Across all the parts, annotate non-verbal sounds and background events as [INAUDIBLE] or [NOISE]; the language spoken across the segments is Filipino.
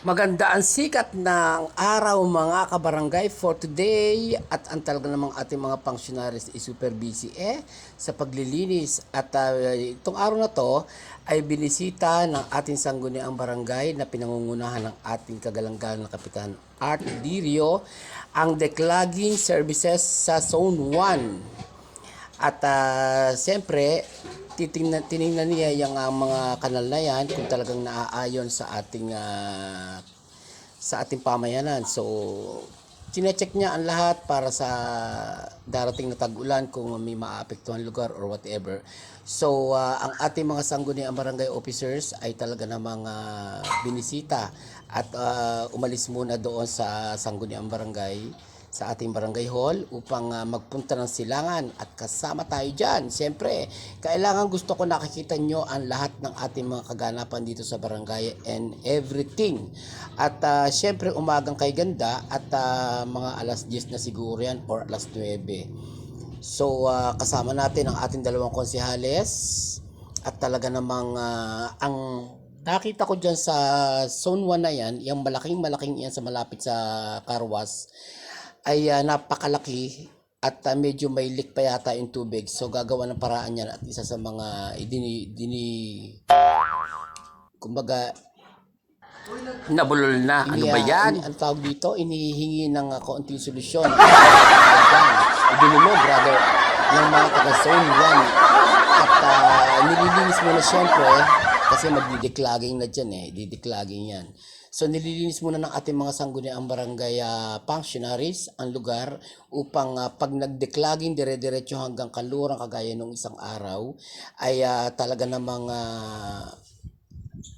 Maganda ang sikat ng araw mga kabarangay for today. At ang talaga namang ating mga functionaries is super busy eh sa paglilinis. At ah, itong araw na to ay binisita ng ating sangguniang barangay na pinangungunahan ng ating kagalanggan na Kapitan Art Dirio ang declogging services sa Zone 1 at uh, siyempre, titingnan, tiningnan niya yung ah, mga kanal na yan kung talagang naaayon sa ating ah, sa ating pamayanan. So, chinecheck niya ang lahat para sa darating na tag-ulan kung may maapektuhan lugar or whatever. So, ah, ang ating mga sangguniang barangay officers ay talaga namang ah, binisita at ah, umalis muna doon sa sangguniang barangay sa ating barangay hall upang ah, magpunta ng silangan at kasama tayo dyan. Siyempre, kailangan gusto ko nakikita nyo ang lahat ng ating mga kaganapan dito sa barangay and everything. At ah, siyempre, umagang kay ganda at ah, mga alas 10 na siguro yan or alas 9. So, ah, kasama natin ang ating dalawang konsihales at talaga namang ah, ang nakita ko dyan sa zone 1 na yan, yung malaking malaking yan sa malapit sa Carwas, ay ah, napakalaki at ah, medyo may leak pa yata yung tubig. So gagawa ng paraan yan at isa sa mga idini, dini, kumbaga, nabulol na. Ano ba Ini, yan? ah, Ang tawag dito, inihingi ng uh, kaunting solusyon. [LAUGHS] Idinulog, rather, ng mga taga zone 1. At uh, nililinis mo na siyempre, kasi magdideclogging na dyan eh, dideclogging yan. So nililinis muna ng ating mga sangguniang barangay ah, functionaries ang lugar upang ah, pag nagdeclogging dire-diretso hanggang kanluran kagaya nung isang araw ay ah, talaga namang ah,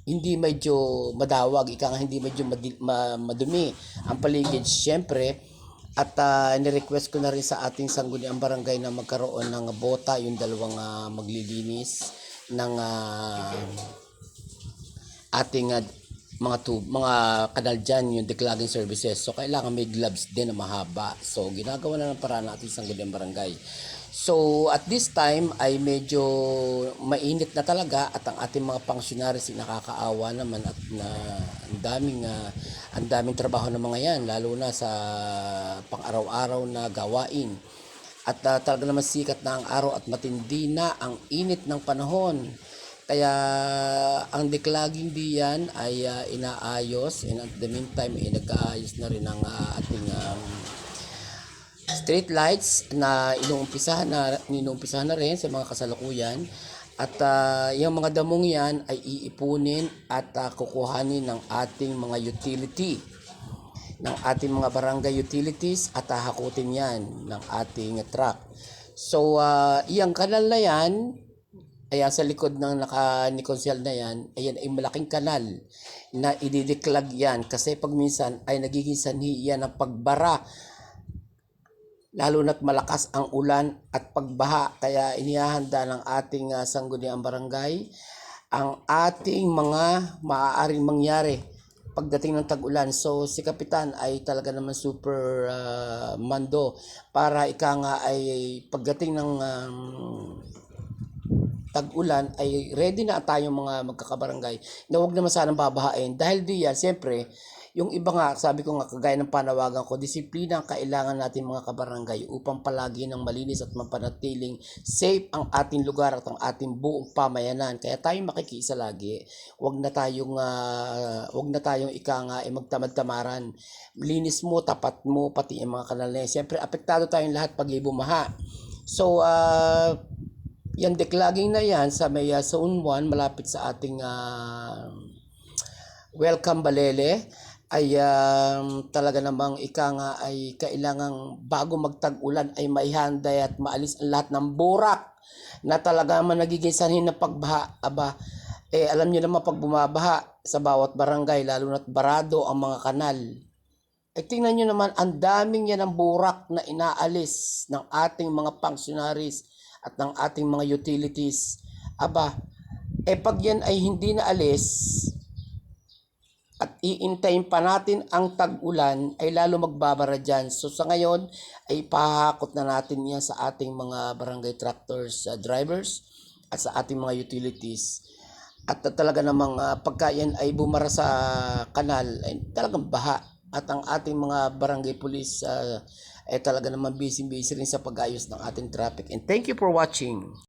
hindi medyo madawag, ika nga hindi medyo madi- ma- madumi ang paligid. Siyempre, at uh, ni-request ko na rin sa ating sangguniang barangay na magkaroon ng bota, yung dalawang ah, maglilinis ng ah, ating ah, mga tub, mga kanal dyan, yung declogging services. So, kailangan may gloves din na mahaba. So, ginagawa na ng paraan ng ating sangguniang barangay. So, at this time ay medyo mainit na talaga at ang ating mga functionaries ay nakakaawa naman at na ang daming ah, ang daming trabaho ng mga yan lalo na sa pang-araw-araw na gawain. At ah, talaga naman sikat na ang araw at matindi na ang init ng panahon. Kaya ang declogging diyan ay ah, inaayos. And at the meantime ay nag-aayos na rin ang ah, ating um, street lights na inuumpisahan na inuumpisahan na rin sa mga kasalukuyan. At ah, yung mga damong yan ay iipunin at ah, kukuhanin ng ating mga utility ng ating mga barangay utilities at hahakutin yan ng ating truck. So, uh, iyang kanal na yan, ayan sa likod ng naka ni Consial na yan, ayan ay malaking kanal na ididiklag yan kasi pag minsan ay nagiging sanhi yan ng pagbara lalo na't malakas ang ulan at pagbaha kaya inihahanda ng ating uh, sangguniang barangay ang ating mga maaaring mangyari pagdating ng tag-ulan. So si Kapitan ay talaga naman super ah, mando para ika nga ay pagdating ng um, tag-ulan ay ready na tayong mga magkakabarangay na huwag naman sanang babahain. Dahil di yan, siyempre, yung iba nga, sabi ko nga, kagaya ng panawagan ko, disiplina ang kailangan natin mga kabarangay upang palagi ng malinis at mapanatiling safe ang ating lugar at ang ating buong pamayanan. Kaya tayo makikiisa lagi. Huwag na tayong, ah, huwag na tayong ika nga ay magtamad-tamaran. Linis mo, tapat mo, pati yung mga kanal na. Siyempre, apektado tayong lahat pag bumaha. So, ah, yan declogging na yan sa may uh, zone 1 malapit sa ating ah, welcome Balele ay um, talaga namang ika nga ay kailangang bago magtag-ulan ay maihanday at maalis ang lahat ng burak na talaga man nagiging sanhin na pagbaha aba eh alam niyo naman pag bumabaha sa bawat barangay lalo na't barado ang mga kanal eh tingnan nyo naman, ang daming yan ng burak na inaalis ng ating mga functionaries at ng ating mga utilities. Aba, eh pag yan ay hindi na alis at iintayin pa natin ang tag-ulan ay lalo magbabara dyan. So sa ngayon ay pahakot na natin yan sa ating mga barangay tractors uh, drivers at sa ating mga utilities. At talaga namang ah, pagka ay bumara sa kanal ay talagang baha. At ang ating mga barangay police ah, ay talaga naman busy busy rin sa pag-ayos ng ating traffic. And thank you for watching